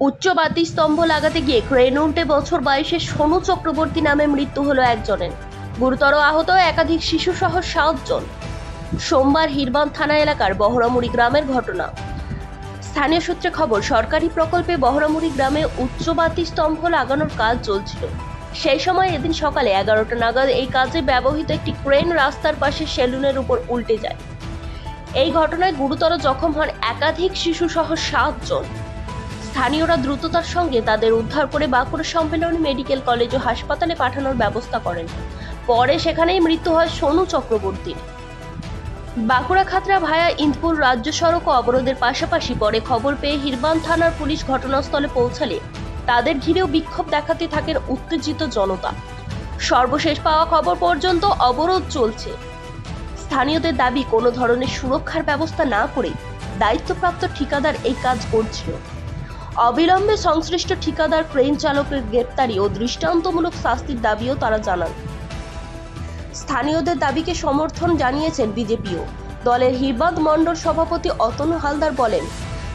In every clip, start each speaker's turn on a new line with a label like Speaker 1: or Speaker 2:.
Speaker 1: উচ্চ বাতি স্তম্ভ লাগাতে গিয়ে ক্রেন উল্টে বছর বাইশে সোনু চক্রবর্তী নামে মৃত্যু হলো একজনের। গুরুতর আহত একাধিক শিশু সহ সাতজন। সোমবার হিরবান থানা এলাকার বহরামুড়ি গ্রামের ঘটনা। স্থানীয় সূত্রে খবর, সরকারি প্রকল্পে বহরামুড়ি গ্রামে উচ্চ বাতি স্তম্ভ লাগানোর কাজ চলছিল। সেই সময় এদিন সকালে এগারোটা নাগাদ এই কাজে ব্যবহৃত একটি ক্রেন রাস্তার পাশে সেলুনের উপর উল্টে যায়। এই ঘটনায় গুরুতর জখম হন একাধিক শিশু সহ সাতজন। স্থানীয়রা দ্রুততার সঙ্গে তাদের উদ্ধার করে বাঁকুড়া সম্মেলনী মেডিকেল কলেজ ও হাসপাতালে পাঠানোর ব্যবস্থা করেন। পরে সেখানেই মৃত্যু হয় সোনু চক্রবর্তীর। বাঁকুড়া খাতড়া ভায়া ইন্দপুর রাজ্য সড়ক অবরোধের পাশাপাশি পরে খবর পেয়ে হিরবান থানার পুলিশ ঘটনাস্থলে পৌঁছালে তাদের ঘিরেও বিক্ষোভ দেখাতে থাকেন উত্তেজিত জনতা। সর্বশেষ পাওয়া খবর পর্যন্ত অবরোধ চলছে। স্থানীয়দের দাবি কোনো ধরনের সুরক্ষার ব্যবস্থা না করে দায়িত্বপ্রাপ্ত ঠিকাদার এই কাজ করছিল। অবিলম্বে সংশ্লিষ্ট ঠিকাদার, ক্রেন চালকের গ্রেপ্তারি ও দৃষ্টান্তমূলক শাস্তির দাবিও তারা জানান। স্থানীয়দের দাবিকে সমর্থন জানিয়েছেন বিজেপিও। দলের হিরবাদ মণ্ডল সভাপতি অতনু হালদার বলেন,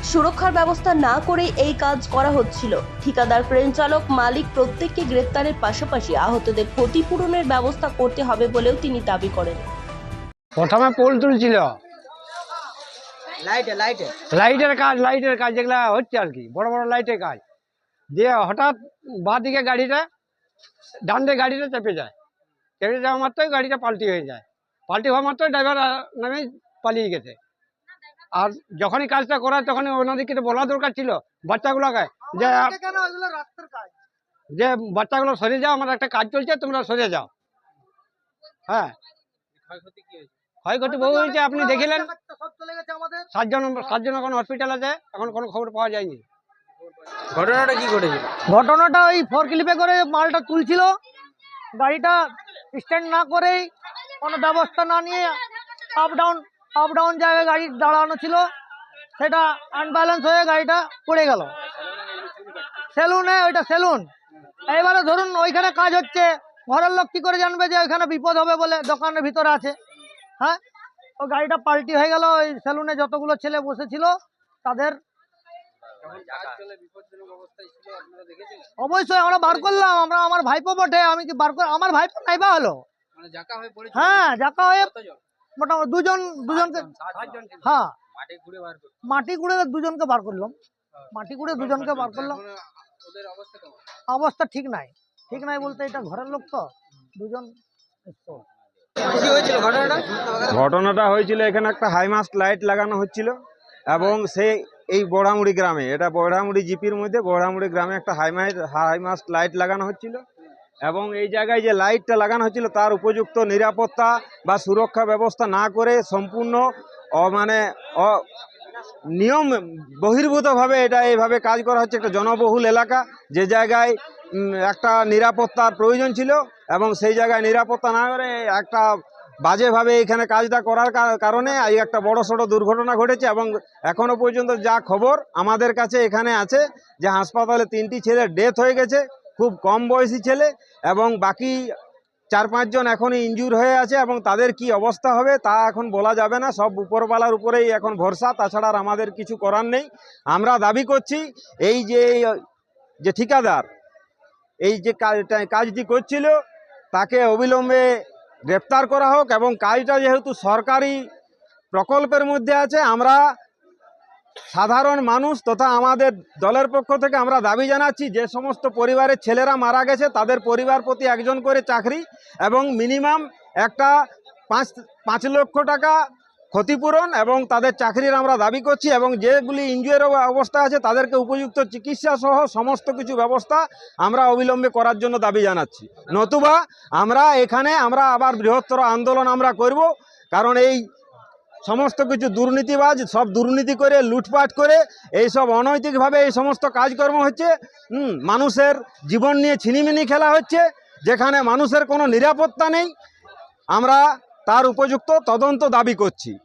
Speaker 1: সুরক্ষার ব্যবস্থা না করে এই কাজ করা হচ্ছিল। ঠিকাদার, ক্রেন চালক, মালিক প্রত্যেককে গ্রেপ্তারের পাশাপাশি আহতদের ক্ষতিপূরণের ব্যবস্থা করতে হবে বলেও তিনি দাবি করেন।
Speaker 2: প্রথমে পোল তুলছিল। লাইটের কাজ লাইটের কাজ যেগুলো হচ্ছে আর কি বড় বড় লাইটের কাজ। দিয়ে হঠাৎ বাঁ দিকে গাড়িটা ডান দিকে গাড়িটা চেপে যায়। চেপে যাওয়া মাত্রই গাড়িটা পাল্টি হয়ে যায়। পাল্টি হওয়া মাত্রই ড্রাইভার নামে পালিয়ে গেছে। আর যখনই কাজটা করা তখন ওনাদেরকে তো বলা দরকার ছিল? বাচ্চাগুলোকে যে যে বাচ্চাগুলো সরে যাও আমার একটা কাজ চলছে তোমরা সরে যাও। হ্যাঁ। ক্ষয়ক্ষতি বহু হয়েছে? আপনি দেখিলেন?
Speaker 3: সব চলে গেছে আমাদের?
Speaker 2: সাতজন সাতজন এখন হসপিটাল আছে এখন কোনো খবর পাওয়া যায়নি।
Speaker 4: ঘটনাটা কি ঘটেছিল?
Speaker 3: ঘটনাটা ওই ফোর ক্লিপে করে মালটা তুলছিল গাড়িটা স্ট্যান্ড না করেই কোনো ব্যবস্থা না নিয়ে আপ ডাউন আপ ডাউন জায়গায় গাড়ি দাঁড়ানো ছিল সেটা আনব্যালেন্স হয়ে গাড়িটা পড়ে গেল। সেলুনে ওইটা সেলুন এবারে ধরুন ওইখানে কাজ হচ্ছে ঘরের লোক কি করে জানবে যে ওইখানে বিপদ হবে বলে দোকানের ভিতরে আছে হ্যাঁ? ও গাড়িটা পাল্টি হয়ে গেল ওই সেলুনে যতগুলো ছেলে বসেছিল তাদের অবশ্যই আমরা বার করলাম আমরা আমার ভাইপো বটে আমি কি বার করে আমার ভাইপো নাইবা হলো?
Speaker 4: মানে জাকা হয়ে
Speaker 3: হ্যাঁ যাকা মোটামুটি দুজন দুজনকে হ্যাঁ।
Speaker 4: মাটি
Speaker 3: কুড়ে দুজনকে বার করলাম। মাটি কুড়ে দুজনকে বার করলাম।
Speaker 4: অবস্থা
Speaker 3: ঠিক নাই। ঠিক নাই বলতে এটা ঘরের লোক তো। দুজন
Speaker 4: ঘটনাটা?
Speaker 5: হয়েছিল, এখানে একটা হাইমাস্ট লাইট লাগানো হচ্ছিল এবং সে এই বড়ামুড়ি গ্রামে, এটা বড়ামুড়ি জিপির মধ্যে, বড়ামুড়ি গ্রামে একটা হাইমাইট হাইমাস্ট লাইট লাগানো হচ্ছিল এবং এই জায়গায় যে লাইটটা লাগানো হচ্ছিল, তার উপযুক্ত নিরাপত্তা বা সুরক্ষা ব্যবস্থা না করে সম্পূর্ণ মানে নিয়ম বহির্ভূতভাবে এটা এইভাবে কাজ করা হচ্ছে, একটা জনবহুল এলাকা, যে জায়গায় একটা নিরাপত্তার প্রয়োজন ছিল। এবং সেই জায়গায় নিরাপত্তা না করে একটা বাজেভাবে এখানে কাজটা করার কারণে এই একটা বড় সড়ো দুর্ঘটনা ঘটেছে এবং এখনও পর্যন্ত যা খবর আমাদের কাছে এখানে আছে যে হাসপাতালে তিনটি ছেলে ডেথ হয়ে গেছে, খুব কম বয়সী ছেলে এবং বাকি চার পাঁচজন এখনই ইনজুর হয়ে আছে এবং তাদের কি অবস্থা হবে তা এখন বলা যাবে না। সব উপরওয়ালার উপরেই এখন ভরসা, তাছাড়া আমাদের কিছু করার নেই। আমরা দাবি করছি এই যে যে ঠিকাদার, এই যে কাজ- কাজটি করছিল তাকে অবিলম্বে গ্রেপ্তার করা হোক এবং কাজটা যেহেতু সরকারি প্রকল্পের মধ্যে আছে, আমরা সাধারণ মানুষ তথা আমাদের দলের পক্ষ থেকে আমরা দাবি জানাচ্ছি, যে সমস্ত পরিবারের ছেলেরা মারা গেছে, তাদের পরিবার প্রতি একজন করে চাকরি এবং মিনিমাম একটা পাঁচ পাঁচ লক্ষ টাকা ক্ষতিপূরণ এবং তাদের চাকরির আমরা দাবি করছি এবং যেগুলি ইঞ্জুয়ের অবস্থা আছে তাদেরকে উপযুক্ত চিকিৎসা সহ সমস্ত কিছু ব্যবস্থা আমরা অবিলম্বে করার জন্য দাবি জানাচ্ছি। নতুবা আমরা এখানে আমরা আবার বৃহত্তর আন্দোলন আমরা করব, কারণ এই সমস্ত কিছু দুর্নীতিবাজ সব দুর্নীতি করে, লুটপাট করে এই সব অনৈতিকভাবে এই সমস্ত কাজকর্ম হচ্ছে মানুষের জীবন নিয়ে ছিনিমিনি খেলা হচ্ছে, যেখানে মানুষের কোনো নিরাপত্তা নেই, আমরা তার উপযুক্ত তদন্ত দাবি করছি।